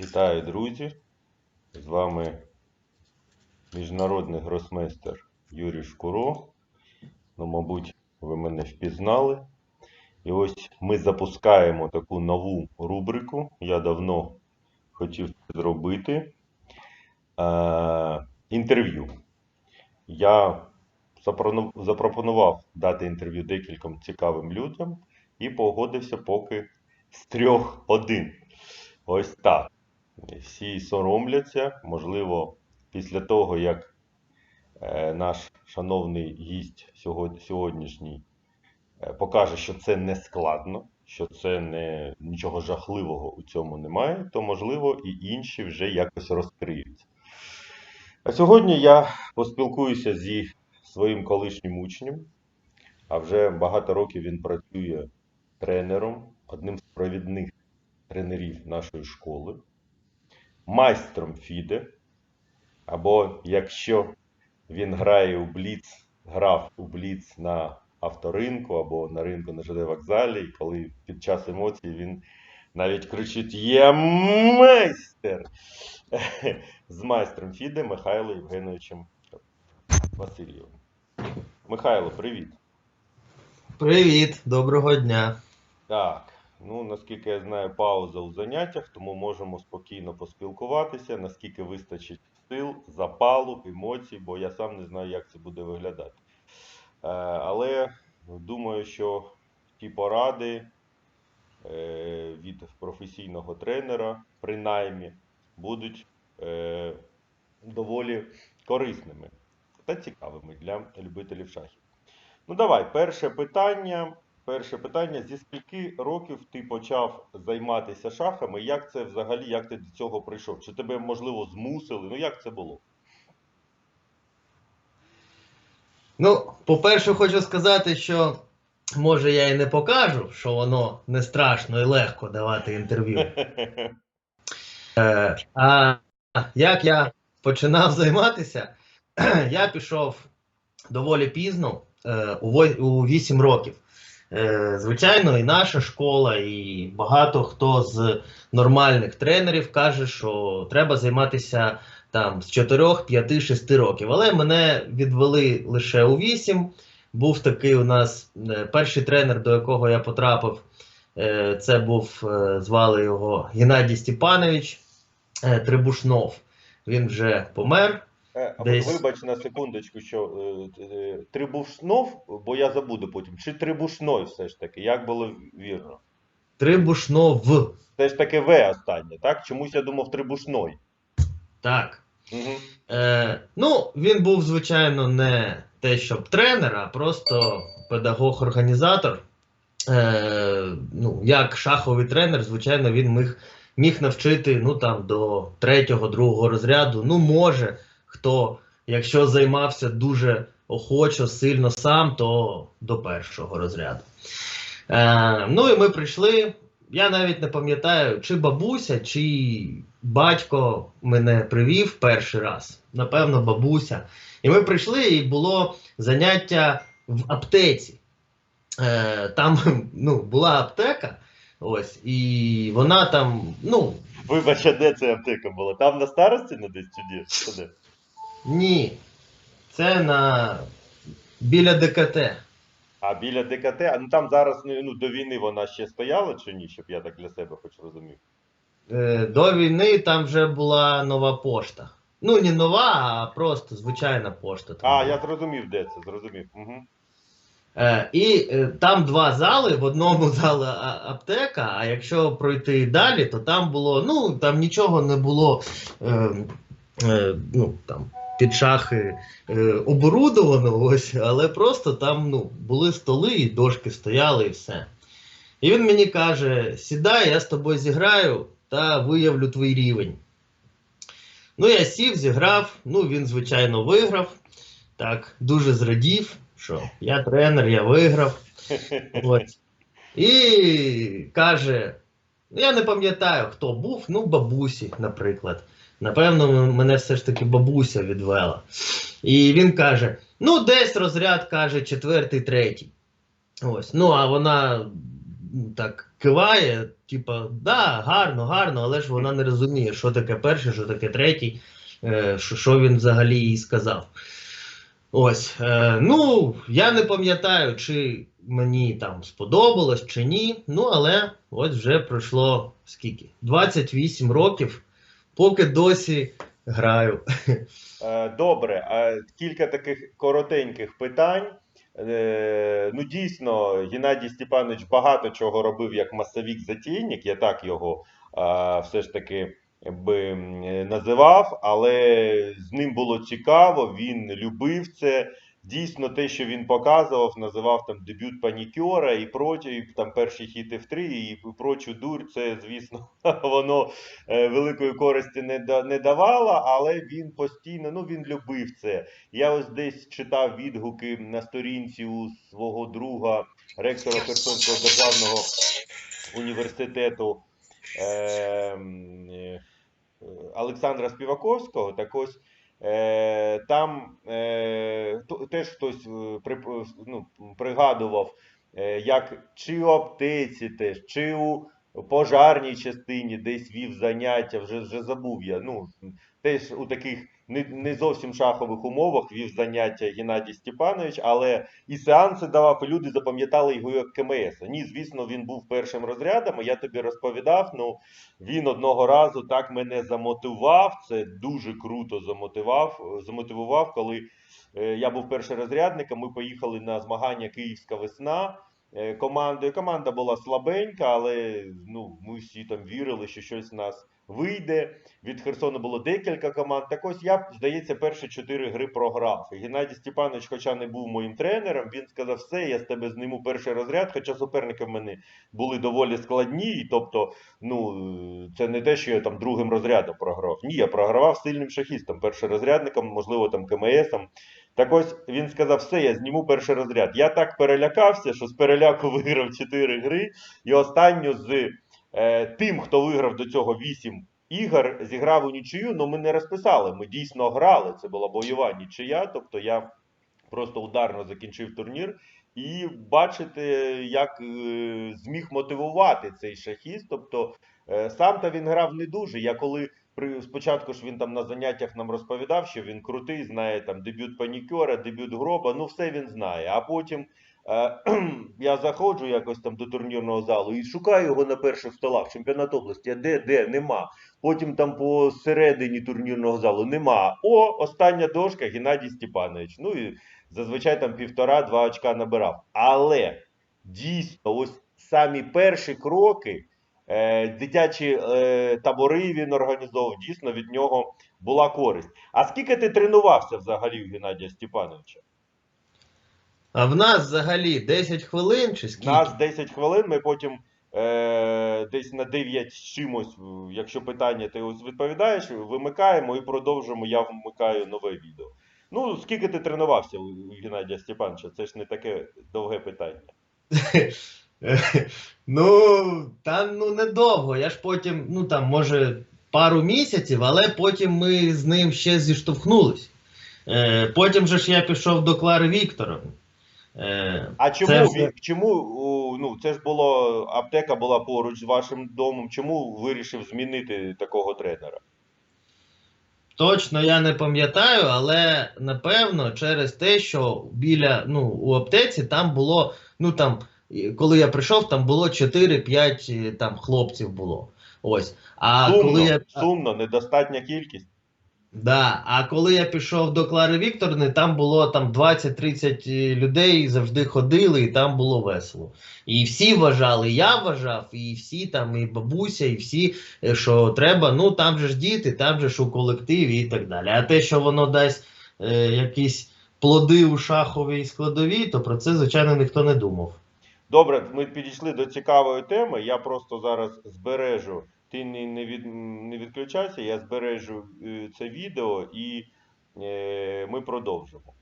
Вітаю, друзі! З вами міжнародний гросмейстер Юрій Шкуро. Ну, мабуть, ви мене впізнали. І ось ми запускаємо таку нову рубрику. Я давно хотів це зробити. Е, інтерв'ю. Я запропонував дати інтерв'ю декільком цікавим людям і погодився поки з трьох один. Ось так. Всі соромляться. Можливо, після того, як е, наш шановний гість сьогоднішній е, покаже, що це не складно, що це не нічого жахливого у цьому немає, то можливо і інші вже якось розкриються. А сьогодні я поспілкуюся зі своїм колишнім учнем, а вже багато років він працює тренером, одним з провідних тренерів нашої школи, майстром Фіде, або якщо він грає у Бліц, грав у Бліц на авторинку або на ринку на ЖД вокзалі, і коли під час емоцій він навіть кричить Я майстер! З майстром Фіде Михайлом Євгеновичем Васильєвим. Михайло, привіт! Привіт, доброго дня. Так, ну наскільки я знаю, пауза у заняттях, тому можемо спокійно поспілкуватися, наскільки вистачить сил, запалу, емоцій, бо я сам не знаю, як це буде виглядати. Е, але думаю, що ті поради е, від професійного тренера, принаймні, будуть е, доволі корисними та цікавими для любителів шахів. Ну, давай, перше питання. Перше питання: зі скільки років ти почав займатися шахами? Як це взагалі, як ти до цього прийшов? Чи тебе, можливо, змусили? Ну, як це було? Ну, по-перше, хочу сказати, що може я і не покажу, що воно не страшно і легко давати інтерв'ю. Е, а як я починав займатися, я пішов доволі пізно, е, у вой- у 8 років. Е, Звичайно, і наша школа, і багато хто з нормальних тренерів каже, що треба займатися там з 4, 5, 6 років. Але мене відвели лише у 8. Був такий у нас е, перший тренер, до якого я потрапив. е, Це був, звали його Геннадій Степанович Трибушнов. Він вже помер. Е, а Десь. Вибач на секундочку, що е, е, Трибушнов, бо я забуду потім. Чи Трибушной все ж таки? Як було вірно? Трибушнов. Це ж таки В останнє, так? Чомусь я думав Трибушной. Так. Угу. Е, ну, він був, звичайно, не те, щоб тренер, а просто педагог-організатор. Е, ну, як шаховий тренер, звичайно, він міг, міг навчити ну, там, до третього, другого розряду. Ну, може, хто, якщо займався дуже охочо, сильно сам, то до першого розряду. Е, ну і ми прийшли. Я навіть не пам'ятаю, чи бабуся, чи батько мене привів перший раз. Напевно, бабуся. І ми прийшли, і було заняття в аптеці. Е, там ну, була аптека, ось, і вона там, ну, Вибач, а де ця аптека була? Там на старості не десь чи де? Ні. Це на біля ДКТ. А біля ДКТ, а ну там зараз ну, ну, до війни вона ще стояла чи ні, щоб я так для себе хоч розумів. Е, до війни там вже була нова пошта. Ну, не нова, а просто звичайна пошта. там А, була. я зрозумів, де це, зрозумів. Угу. Е, і е, там два зали, в одному залі а- аптека, а якщо пройти далі, то там було, ну, там нічого не було е, е, ну, там, під шахи е, оборудовано, ось, але просто там ну, були столи, і дошки стояли і все. І він мені каже: сідай, я з тобою зіграю та виявлю твій рівень. Ну, я сів, зіграв, ну, він, звичайно, виграв. Так, дуже зрадів, що я тренер, я виграв. Ось. І каже: ну, я не пам'ятаю, хто був, ну, бабусі, наприклад. Напевно, мене все ж таки бабуся відвела. І він каже: ну, десь розряд каже, четвертий, третій. Ось. Ну, а вона так киває, типа, да, гарно, гарно, але ж вона не розуміє, що таке перший, що таке третій, е, що, він взагалі їй сказав. Ось, е, ну, я не пам'ятаю, чи мені там сподобалось, чи ні. Ну, але ось вже пройшло скільки? 28 років, поки досі граю. Е, Добре, а кілька таких коротеньких питань. Е, Ну, дійсно, Геннадій Степанович багато чого робив як масовік затійник, я так його все ж таки би е, називав, але з ним було цікаво, він любив це. Дійсно, те, що він показував, називав там дебют панікера і прочі, і там перші хіти в три, і прочу дурь, це, звісно, воно е, великої користі не, не давало, але він постійно, ну він любив це. Я ось десь читав відгуки на сторінці у свого друга, ректора Херсонського державного університету е, е, Олександра Співаковського. Так ось там е, теж хтось е, ну, пригадував, е, як чи у аптеці теж, чи у пожарній частині десь вів заняття, вже, вже забув я. Ну, теж у таких не, зовсім шахових умовах вів заняття Геннадій Степанович, але і сеанси давав, і люди запам'ятали його як КМС. Ні, звісно, він був першим розрядом, я тобі розповідав. Ну, він одного разу так мене замотивував. Це дуже круто замотивував, замотивував, коли е, я був першорозрядником. Ми поїхали на змагання Київська весна. е, Командою команда була слабенька, але ну ми всі там вірили, що щось нас вийде. Від Херсону було декілька команд. Так ось я, здається, перші чотири гри програв. І Геннадій Степанович, хоча не був моїм тренером, він сказав: все, я з тебе зніму перший розряд, хоча суперники в мене були доволі складні. Тобто, ну це не те, що я там другим розрядом програв. Ні, я програвав сильним шахістом, першорозрядником, можливо, там КМСом. Так ось він сказав: все, я зніму перший розряд. Я так перелякався, що з переляку виграв 4 гри, і останню з тим, хто виграв до цього 8 ігор, зіграв у нічию, але ми не розписали. Ми дійсно грали. Це була бойова нічия. Тобто я просто ударно закінчив турнір. І бачите, як е, зміг мотивувати цей шахіст. Тобто е, сам то він грав не дуже. Я коли при спочатку ж він там на заняттях нам розповідав, що він крутий, знає там дебют панікера, дебют гроба, ну все він знає. А потім е, я заходжу якось там до турнірного залу і шукаю його на перших столах. Чемпіонат області. Де, де? Нема. Потім там по середині турнірного залу нема. О, остання дошка Геннадій Степанович. Ну і зазвичай там півтора-два очка набирав. Але дійсно, ось самі перші кроки. Е, дитячі е, табори він організовував, дійсно від нього була користь. А скільки ти тренувався взагалі у Геннадія Степановича? А в нас взагалі 10 хвилин чи скільки? Нас 10 хвилин, ми потім е, десь на 9 з чимось, якщо питання ти ось відповідаєш, вимикаємо і продовжимо. Я вмикаю нове відео. Ну, скільки ти тренувався у Геннадія Степановича? Це ж не таке довге питання. Ну, та ну недовго. Я ж потім, ну там, може, пару місяців, але потім ми з ним ще зіштовхнулись. Е, потім же ж я пішов до Клари Вікторовни. Е, А чому Це він, чому ну це ж було аптека була поруч з вашим домом? Чому вирішив змінити такого тренера? Точно я не пам'ятаю, але напевно через те, що біля ну, у аптеці там було, ну там, коли я прийшов, там було 4-5 е, там хлопців було. Ось. А сумно, коли я. сумно, недостатня кількість. Да, а коли я пішов до Клари Вікторни, там було там 20-30 людей, завжди ходили, і там було весело. І всі вважали, я вважав, і всі там, і бабуся, і всі, е, що треба, ну там же ж діти, там же ж у колективі і так далі. А те, що воно дасть е, якісь плоди у шаховій складовій, то про це, звичайно, ніхто не думав. Добре, ми підійшли до цікавої теми. Я просто зараз збережу. Ти не, не, від, не відключайся, я збережу е, це відео і е, ми продовжимо.